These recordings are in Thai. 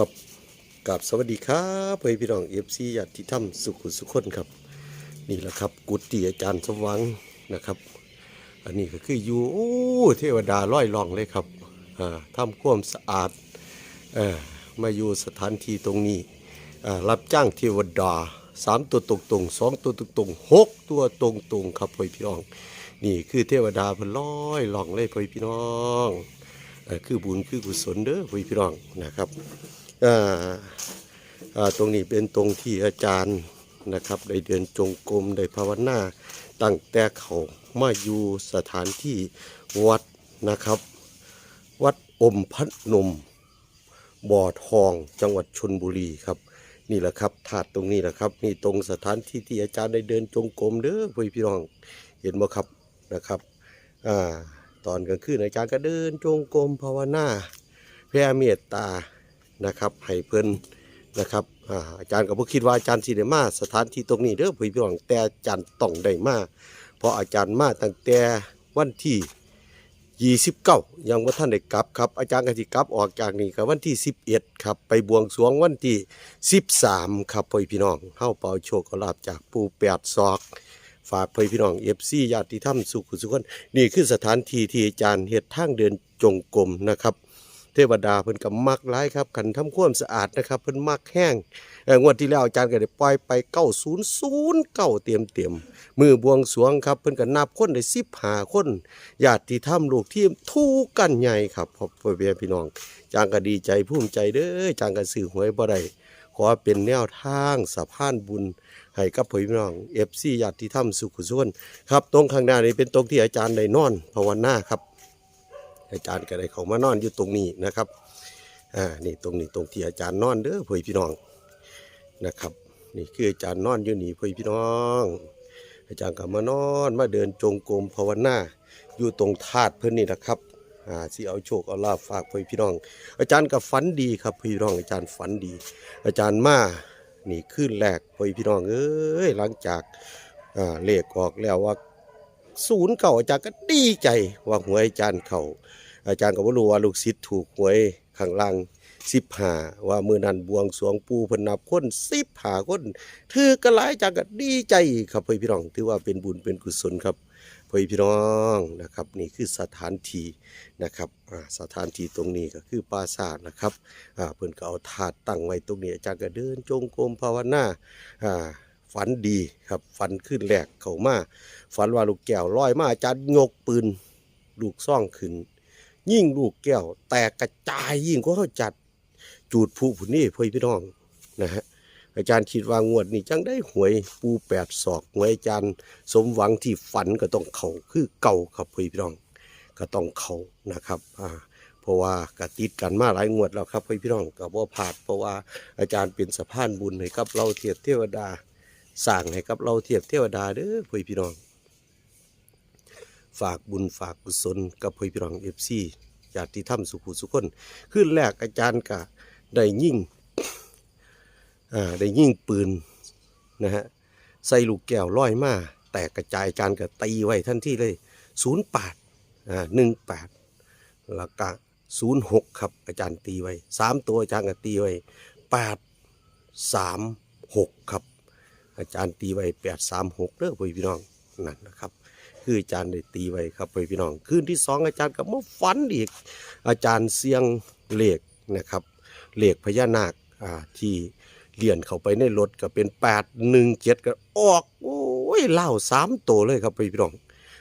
ครับกับสวัสดีครับเพื่อนพี่น้องเอฟซีญาติธรรมสุขุสุขคนครับ นี่แหละครับ กุฏิอาจารย์สว่างนะครับ อันนี้ก็คืออยู่โอ้เทวดาร้อยล่องเลยครับอ่าทำความสะอาดเอ่อมาอยู่สถานที่ตรงนี้อ่ารับจ้างเทวดาสามตัวตรงตรงๆสองตัวตรงตรงๆหกตัวตรงตรงๆครับเพื่อนพี่น้อง นี่คือเทวดาเพิ่นร้อยล่องเลยเพื่อนพี่น้อง คือบุญคือกุศลเด้อพี่น้องนะครับตรงนี้เป็นตรงที่อาจารย์นะครับ ได้เดินจงกรมได้ภาวนาตั้งแต่เขามาอยู่สถานที่วัดนะครับ วัดอมพัดนมบ่อทองจังหวัดชนบุรีครับ นี่แหละครับถาดตรงนี้แหละครับนี่ตรงสถานที่ที่อาจารย์ได้เดินจงกรมเด้อพี่น้อง เห็นบ่ครับนะครับอ่า ตอนกลางคืนอาจารย์ก็เดินจงกรมภาวนาแผ่เมตตานะครับให้เพิ่นนะครับอาจารย์ก็บ่คิดว่าอาจารย์สิได้มาสถานที่ตรงนี้เด้อพี่พี่น้องแต่อาจารย์ต้องได้มาเพราะอาจารย์มาตั้งแต่วันที่29ยังบ่ทันได้กลับครับอาจารย์ก็สิกลับออกจากนี่ก็วันที่11ครับไปบวงสรวงวันที่13ครับพี่พี่น้องเฮาเป่าโชคลาบจากปูแปดศอก ฝากพี่พี่น้อง FC ญาติธรรมสุขุสุขนนี่คือสถานที่ที่อาจารย์เฮ็ดทางเดินจงกรมนะครับ เทวดาเพิ่นก็มักหลายครับขันทำความสะอาดนะครับเพิ่นมักแห้งงวดที่แล้วอาจารย์ก็ได้ปล่อยไป900เก้าเตรียมเตรียมมือบวงสวงครับเพิ่นก็นับคนได้15คนญาติธรรมลูกทีมทูกกันใหญ่ครับพ่อพ่อแม่พี่น้องจางก็ดีใจภูมิใจเด้อจางก็ซื้อหวยบ่ได้ อเป็นแนวทางสะพานบุญให้กับพ่อพี่น้อง FC ญาติธรรมสุขุสุขนครับตรงข้างหน้านี้เป็นตรงที่อาจารย์ได้นอนภาวนาครับ อาจารย์ก็ได้เขามานอนอยู่ตรงนี้นะครับอ่านี่ตรงนี้ตรงที่อาจารย์นอนเด้อเพื่อนพี่น้องนะครับนี่คืออาจารย์นอนอยู่นี่เพื่พี่น้อง อาจารย์ก็มานอนมาเดินจงกรมภาวนาอยู่ตรงธาตุเพื่อนนี่นะครับ อ่าสิเอาโชคเอาลาภฝากเพื่อนพี่น้อง อาจารย์ก็ฝันดีครับพี่น้อง อาจารย์ฝันดี อาจารย์มานี่ขึ้นแรกเพื่อนพี่น้องเอ้ยหลังจากอ่าเลขออกแล้วว่าศูนย์เก่าอาจารย์ก็ดีใจว่าหวยอาจารย์เขาอาจารย์ก็บ่รู้ว่าลูกศิษย์ถูกหวยข้างล่างสิบหาว่ามือนันบวงสรวงปูพนับคนสิบหาคนถือกันหลายอาจารย์ก็ดีใจครับพี่พี่น้องถือว่าเป็นบุญเป็นกุศลครับ พี่พี่น้องนะครับนี่คือสถานที่นะครับสถานที่ตรงนี้ก็คือปราสาทนะครับอ่าเพิ่อนก็เอาถาดตั้งไว้ตรงนี้อาจารย์ก็เดินจงกรมภาวนาอ่าฝันดีครับฝันขึ้นแรกเข้ามาฝันว่าลูกแก้วลอยมาอาจารย์ยกปืนลูกซ่องขึ้น ยิ่งลูกแก้วแตกกระจายยิ่งก็เขาจัดจูดผู้ผู้นี่พ่อพี่น้องนะฮะ อาจารย์คิดว่างวดนี้จังได้หวยปูแปดศอกหวยอาจารย์ สมหวังที่ฝันก็ต้องเขาคือเก่าครับพ่อพี่น้อง ก็ต้องเขานะครับอ่าเพราะว่ากติดกันมาหลายงวดแล้วครับพี่พี่น้องก็บ่พลาดเพราะว่าอาจารย์เป็นสะพานบุญให้กับเราเทียบเทวดาสร้างให้กับเราเทียบเทวดาเด้อพี่พี่น้อง ฝากบุญฝากกุศลกับพี่พี่น้องเอฟซีญาติธรรมสุขุสุขคนขึ้นแรกอาจารย์ก็ได้ยิ่ง ได้ยิ่งปืนนะฮะใส่ลูกแก้วร้อยมาแตกกระจายอาจารย์ก็ตีไว้ทันที่เลยศูนย์แปดอ่าหนึ่งแปดแล้วก็ศูนย์หกครับอาจารย์ตีไว้สามตัวอาจารย์ก็ตีไว้แปดสามหกครับ อาจารย์ตีไว้แปดสามหกเด้อพี่น้องนั่นนะครับคืออาจารย์ได้ตีไว้ครับพี่น้องคืนที่สองอาจารย์ก็มาฝันอีก อาจารย์เสียงเหล็กนะครับเหล็กพญานาคอ่าที่ เลี่ยนเข้าไปในรถก็เป็นแปดหนึ่งเจ็ดก็ออก โอ้ยเล่าสามตัวเลยครับพ่อพี่น้อง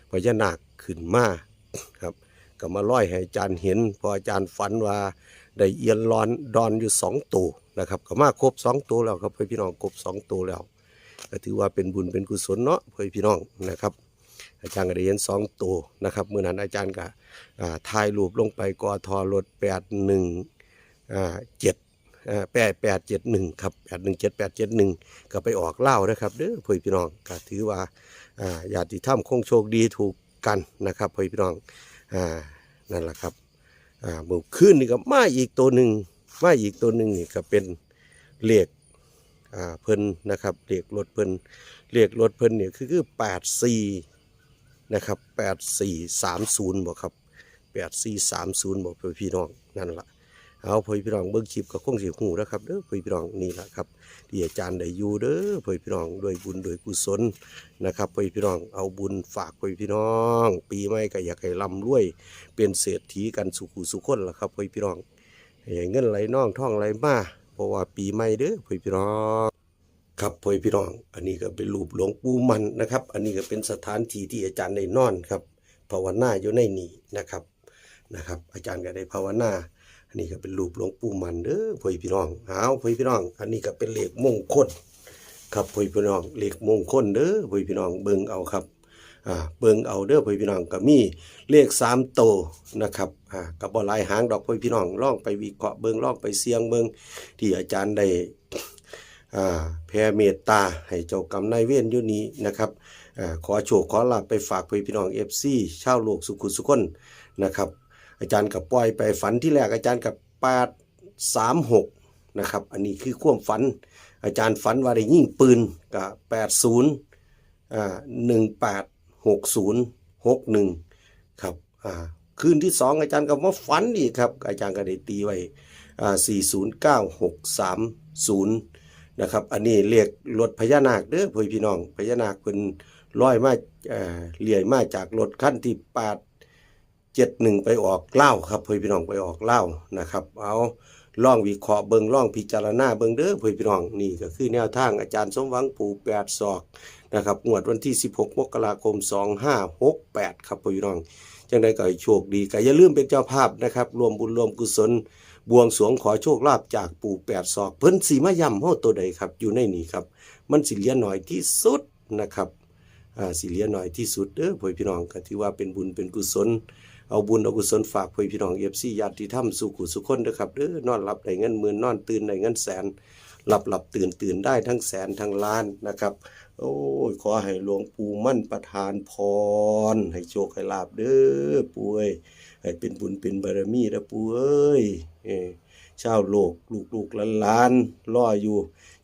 พญานาคขึ้นมาครับ ก็มาล่อยให้อาจารย์เห็น พออาจารย์ฝันว่าได้เอียนรอนดอนอยู่สองตัวนะครับก็มาครบสองตัวแล้วครับพ่อพี่น้องครบสองตัวแล้วก็ถือว่าเป็นบุญเป็นกุศลเนาะเพื่อพี่น้องนะครับ อาจารย์ก็ได้เห็นสองตัวนะครับเมื่อนั้นอาจารย์ก็อ่าถ่ายรูปลงไปกอทอรถแปดหนึ่งเจ็ด แปดแปดเจ็ดหนึ่งครับแปดหนึ่งเจ็ดแปดเจ็ดหนึ่งก็ไปออกเล่านะครับเด้อพ่อพี่น้องก็ถือว่าอ่าญาติธรรมคงโชคดีถูกกันนะครับพ่อพี่น้องอนั่นแหละครับอ่าเมื่อคืนนี่ก็มาอีกตัวหนึ่งมาอีกตัวหนึ่งนี่ก็เป็นเลขอ่าเพิ่นนะครับเรียกรถเพิ่นเรียกรถเพิ่นเนี่ยคือคือแปดสี่นะครับแปดสี่สามศูนย์บอกครับแปดสี่สามศูนย์บอกพ่อพี่น้องนั่นแหละ เอาพ่อพี่น้องเบิ่งคลิปก็คงสิฮู้แล้วครับเด้อพ่อพี่น้องนี่แหละครับที่อาจารย์ได้อยู่เด้อพ่อพี่น้องด้วยบุญด้วยกุศลนะครับพ่อพี่น้องเอาบุญฝากพ่อพี่น้อง ปีใหม่ก็อยากให้ร่ำรวย เป็นเศรษฐีกันสุขุสุขคนล่ะครับพ่อพี่น้องให้เงินไหลน่องท่องไหลมาเพราะว่าปีใหม่เด้อพ่อพี่น้องครับพ่อพี่น้อง อันนี้ก็เป็นรูปหลวงปู่มันนะครับ อันนี้ก็เป็นสถานที่ที่อาจารย์ได้นอนครับภาวนาอยู่ในนี้นะครับนะครับ อาจารย์ก็ได้ภาวนา อันนี้ก็เป็นรูปหลวงปู่มันเด้อพ่อพี่น้องเอาพ่อพี่น้อง อันนี้ก็เป็นเหลขมงคลครับพ่อพี่น้องเหลขมงคลเด้อพ่อพี่น้องเบิ่งเอาครับอ่าเบิ่งเอาเด้อพ่อพี่น้องก็มีเลขสามโตนะครับอ่าก็บ่หลายหางดอกพ่อพี่น้องลองไปวิเคราะห์เบิ่งลองไปเสียงเบิ่งที่อาจารย์ได้อ่าแผ่เมตตาให้เจ้ากรรมนายเวรอยู่นี้นะครับอาขอโชคขอลาภไปฝากพื่อพี่น้องเอฟซีชาวโลกสุขุสุขคนนะครับ อาจารย์กับปล่อยไปฝันที่แรกอาจารย์กับแปดสามหกนะครับ อันนี้คือความฝัน อาจารย์ฝันว่าได้ยิงปืนกับแปดศูนย์อ่าหนึ่งแปดหกศูนย์หกหนึ่งครับอ่าคืนที่สองอาจารย์ก็มาฝันอีกครับ อาจารย์ก็ได้ตีไว้อ่าสี่ศูนย์เก้าหกสามศูนย์นะครับ อันนี้เรียกรถพญานาคเด้อพ่อพี่น้องพญานาคเพิ่นลอยมาเอ่อเลี่ยมาจากรถคันที่แปด 8 71ไปออกเล่าครับพ่อพี่น้องไปออกเล่านะครับ เอาล่องวิเคราะห์เบิงล่องพิจารณาเบิงเด้อพ่อพี่น้องนี่ก็คือแนวทางอาจารย์สมหวังปู่แปดศอกนะครับงวดวันที่ 16 มกราคม 2568 ครับพ่อพี่น้อง จังไดก็ให้โชคดีก็อย่าลืมเป็นเจ้าภาพนะครับ รวมบุญรวมกุศล บวงสรวงขอโชคลาภจากปู่แปดศอก เพิ่นสีมาย่ำเฮาตัวใดครับ อยู่ในนี้ครับ มันสิเหลียหน่อยที่สุดนะครับอ่าสิเหลียหน่อยที่สุดเด้อพ่อพี่น้องก็ถือว่าเป็นบุญเป็นกุศล เอาบุญเอากุศลฝากพ่อพี่น้อง FC ญาติธรรมสู่กุสุคนเด้อครับเด้อนอนหลับได้เงินหมื่นนอนตื่นได้เงินแสน หลับหลับตื่นตื่นได้ทั้งแสนทั้งล้านนะครับ โอ้ยขอให้หลวงปู่มั่นประทานพร ให้โชคให้ลาบเด้อปู่เอ้ยให้เป็นบุญเป็นบารมีนะปู่เอ้ยเอชาวโลกลูกลูกหลานลานรออยู่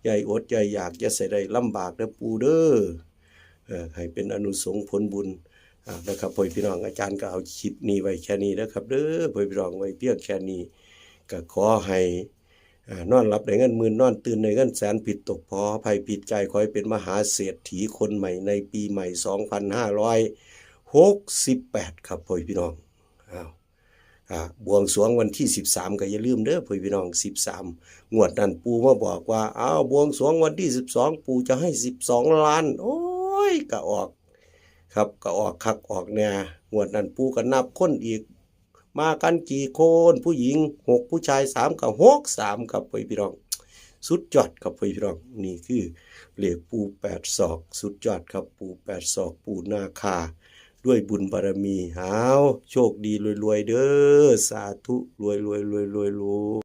ใหญ่อดใหญ่อยากจะใส่ได้ลำบากนะปู่เด้อให้เป็นอนุสงผลบุญ นะครับพ่อพี่น้องอาจารย์ก็เอาคลิปนี้ไว้แค่นี้นะครับเด้อพ่อพี่น้องไว้เพียงแค่นี้ก็ขอให้นอนหลับได้เงินหมื่นนอนตื่นในเงินแสนผิดตกพอภัยผิดใจขอให้เป็นมหาเศรษฐีคนใหม่ในปีใหม่ 2568 ครับพ่อพี่น้องอ้าวบวงสรวงวันที่ 13 ก็อย่าลืมเด้อพ่อพี่น้อง 13 งวดนั้นปูมาบอกว่าอ้าวบวงสรวงวันที่ 12 ปูจะให้ 12 ล้าน โอ้ยก็ออก ครับก็ออกคักออกแน่งวดนั้นปูก็นับคนอีก มากันกี่คน ผู้หญิงหกผู้ชายสามกับหกสามครับพี่น้อง สุดยอดครับพี่น้องนี่คือเหลียกปูแปดศอก สุดยอดครับปูแปดศอกปูนาคา ด้วยบุญบารมีหาวโชคดีรวยๆเด้อสาธุรวยรวยรวยรวยรวย